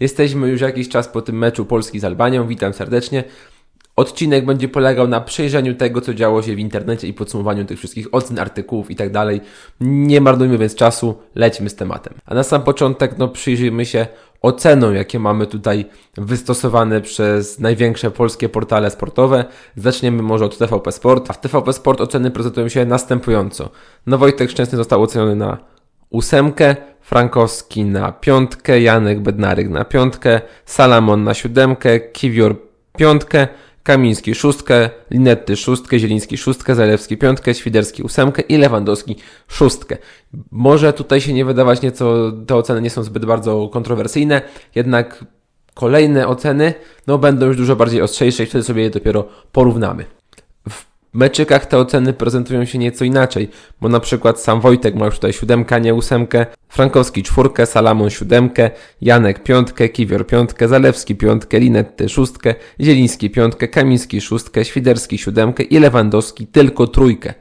Jesteśmy już jakiś czas po tym meczu Polski z Albanią. Witam serdecznie. Odcinek będzie polegał na przejrzeniu tego, co działo się w internecie i podsumowaniu tych wszystkich ocen, artykułów i tak dalej. Nie marnujmy więc czasu, lećmy z tematem. A na sam początek, no, przyjrzyjmy się ocenom, jakie mamy tutaj wystosowane przez największe polskie portale sportowe. Zaczniemy może od TVP Sport. A w TVP Sport oceny prezentują się następująco. No Wojtek Szczęsny został oceniony na ósemkę, Frankowski na piątkę, Janek Bednaryk na piątkę, Salamon na siódemkę, Kiwior piątkę, Kamiński szóstkę, Linetty szóstkę, Zieliński szóstkę, Zalewski piątkę, Świderski ósemkę i Lewandowski szóstkę. Może tutaj się nie wydawać nieco, te oceny nie są zbyt bardzo kontrowersyjne, jednak kolejne oceny no, będą już dużo bardziej ostrzejsze i wtedy sobie je dopiero porównamy. Meczykach te oceny prezentują się nieco inaczej, bo na przykład sam Wojtek ma już tutaj siódemkę, a nie ósemkę, Frankowski czwórkę, Salamon siódemkę, Janek piątkę, Kiwior piątkę, Zalewski piątkę, Linetty szóstkę, Zieliński piątkę, Kamiński szóstkę, Świderski siódemkę i Lewandowski tylko trójkę.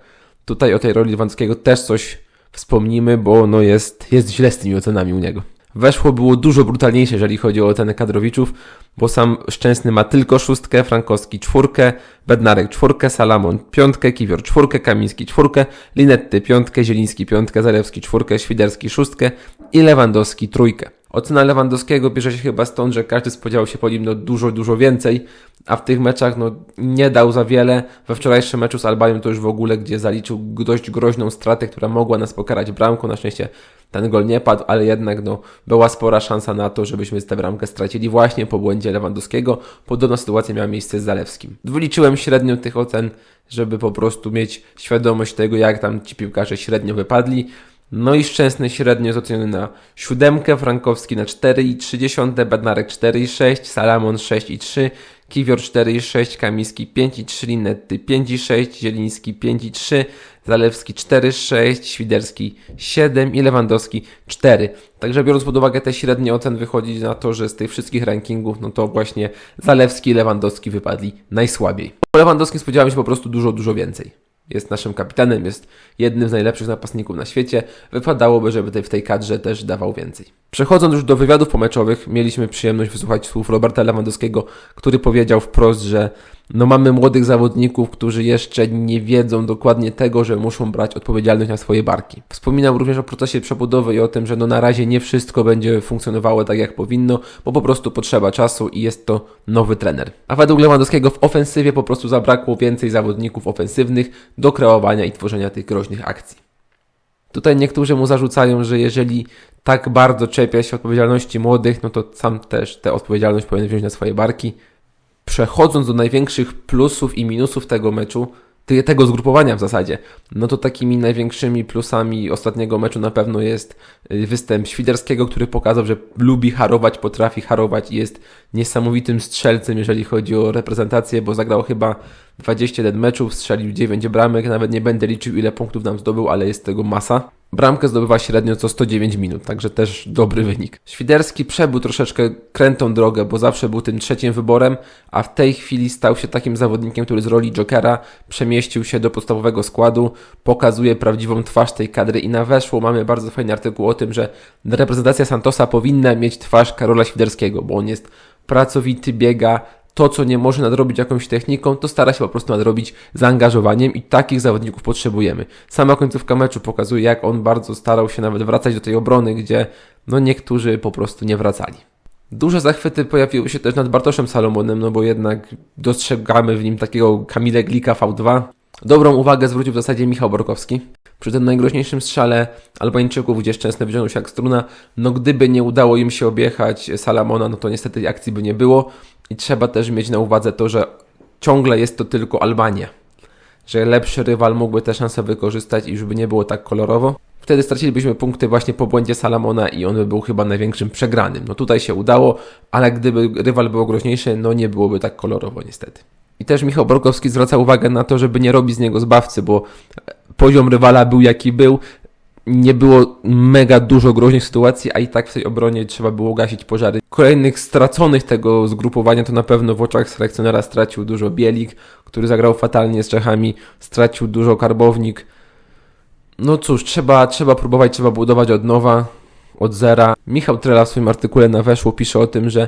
Tutaj o tej roli Lewandowskiego też coś wspomnimy, bo no jest, jest źle z tymi ocenami u niego. Weszło było dużo brutalniejsze, jeżeli chodzi o ocenę kadrowiczów, bo sam Szczęsny ma tylko szóstkę, Frankowski czwórkę, Bednarek czwórkę, Salamon piątkę, Kiwior czwórkę, Kamiński czwórkę, Linetty piątkę, Zieliński piątkę, Zalewski czwórkę, Świderski szóstkę i Lewandowski trójkę. Ocena Lewandowskiego bierze się chyba stąd, że każdy spodziewał się po nim no, dużo, dużo więcej, a w tych meczach no, nie dał za wiele. We wczorajszym meczu z Albanią to już w ogóle, gdzie zaliczył dość groźną stratę, która mogła nas pokarać bramką. Na szczęście ten gol nie padł, ale jednak no, była spora szansa na to, żebyśmy tę bramkę stracili właśnie po błędzie Lewandowskiego. Podobna sytuacja miała miejsce z Zalewskim. Wyliczyłem średnią tych ocen, żeby po prostu mieć świadomość tego, jak tam ci piłkarze średnio wypadli. No i Szczęsny średnio jest oceniony na siódemkę, Frankowski na 4,3, Bednarek 4,6, Salamon 6,3, Kiwior 4,6, Kamiński 5,3, Linetty 5,6, Zieliński 5,3, Zalewski 4,6, Świderski 7 i Lewandowski 4. Także biorąc pod uwagę te średnie ocen wychodzi na to, że z tych wszystkich rankingów, no to właśnie Zalewski i Lewandowski wypadli najsłabiej. Po Lewandowskim spodziewałem się po prostu dużo, dużo więcej jest naszym kapitanem, jest jednym z najlepszych napastników na świecie. Wypadałoby, żeby w tej kadrze też dawał więcej. Przechodząc już do wywiadów pomeczowych, mieliśmy przyjemność wysłuchać słów Roberta Lewandowskiego, który powiedział wprost, że no mamy młodych zawodników, którzy jeszcze nie wiedzą dokładnie tego, że muszą brać odpowiedzialność na swoje barki. Wspominał również o procesie przebudowy i o tym, że no na razie nie wszystko będzie funkcjonowało tak jak powinno, bo po prostu potrzeba czasu i jest to nowy trener. A według Lewandowskiego w ofensywie po prostu zabrakło więcej zawodników ofensywnych do kreowania i tworzenia tych groźnych akcji. Tutaj niektórzy mu zarzucają, że jeżeli tak bardzo czepia się odpowiedzialności młodych, no to sam też tę odpowiedzialność powinien wziąć na swoje barki. Przechodząc do największych plusów i minusów tego meczu, tego zgrupowania w zasadzie, no to takimi największymi plusami ostatniego meczu na pewno jest y, występ Świderskiego, który pokazał, że lubi harować, potrafi harować i jest niesamowitym strzelcem, jeżeli chodzi o reprezentację, bo zagrał chyba 21 meczów, strzelił 9 bramek, nawet nie będę liczył ile punktów nam zdobył, ale jest tego masa. Bramkę zdobywa średnio co 109 minut, także też dobry wynik. Świderski przebył troszeczkę krętą drogę, bo zawsze był tym trzecim wyborem, a w tej chwili stał się takim zawodnikiem, który z roli Jokera przemieścił się do podstawowego składu, pokazuje prawdziwą twarz tej kadry i na weszło mamy bardzo fajny artykuł o tym, że reprezentacja Santosa powinna mieć twarz Karola Świderskiego, bo on jest pracowity, biega, to, co nie może nadrobić jakąś techniką, to stara się po prostu nadrobić zaangażowaniem i takich zawodników potrzebujemy. Sama końcówka meczu pokazuje, jak on bardzo starał się nawet wracać do tej obrony, gdzie no niektórzy po prostu nie wracali. Duże zachwyty pojawiły się też nad Bartoszem Salomonem, no bo jednak dostrzegamy w nim takiego Kamile Glika V2. Dobrą uwagę zwrócił w zasadzie Michał Borkowski. Przy tym najgroźniejszym strzale Albańczyków, gdzie Szczęsny wyciągnął się jak struna, no gdyby nie udało im się objechać Salamona, no to niestety akcji by nie było. I trzeba też mieć na uwadze to, że ciągle jest to tylko Albania. Że lepszy rywal mógłby tę szansę wykorzystać i już by nie było tak kolorowo. Wtedy stracilibyśmy punkty właśnie po błędzie Salamona i on by był chyba największym przegranym. No tutaj się udało, ale gdyby rywal był groźniejszy, no nie byłoby tak kolorowo niestety. I też Michał Borkowski zwraca uwagę na to, żeby nie robić z niego zbawcy, bo poziom rywala był jaki był, nie było mega dużo groźnych sytuacji, a i tak w tej obronie trzeba było gasić pożary. Kolejnych straconych tego zgrupowania to na pewno w oczach selekcjonera stracił dużo Bielik, który zagrał fatalnie z Czechami, stracił dużo Karbownik. No cóż, trzeba, trzeba próbować, trzeba budować od nowa. od zera. Michał Trela w swoim artykule na Weszło pisze o tym, że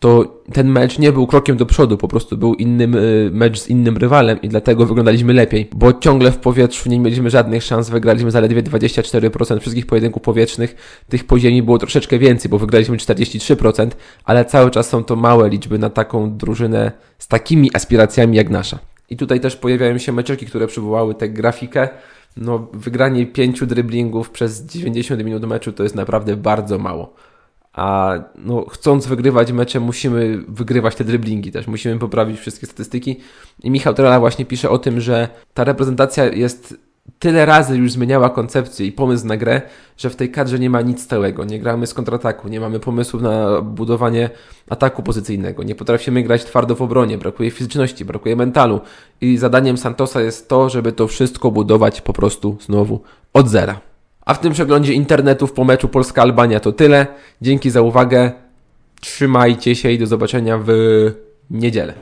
to ten mecz nie był krokiem do przodu, po prostu był innym y, mecz z innym rywalem i dlatego wyglądaliśmy lepiej, bo ciągle w powietrzu nie mieliśmy żadnych szans, wygraliśmy zaledwie 24% wszystkich pojedynków powietrznych, tych po ziemi było troszeczkę więcej, bo wygraliśmy 43%, ale cały czas są to małe liczby na taką drużynę z takimi aspiracjami jak nasza. I tutaj też pojawiają się meczeki, które przywołały tę grafikę, no wygranie pięciu dryblingów przez 90 minut meczu to jest naprawdę bardzo mało. A no, chcąc wygrywać mecze, musimy wygrywać te driblingi też, musimy poprawić wszystkie statystyki. I Michał Trela właśnie pisze o tym, że ta reprezentacja jest tyle razy już zmieniała koncepcję i pomysł na grę, że w tej kadrze nie ma nic stałego. Nie gramy z kontrataku, nie mamy pomysłów na budowanie ataku pozycyjnego, nie potrafimy grać twardo w obronie, brakuje fizyczności, brakuje mentalu. I zadaniem Santosa jest to, żeby to wszystko budować po prostu znowu od zera. A w tym przeglądzie internetów po meczu Polska-Albania to tyle. Dzięki za uwagę. Trzymajcie się i do zobaczenia w niedzielę.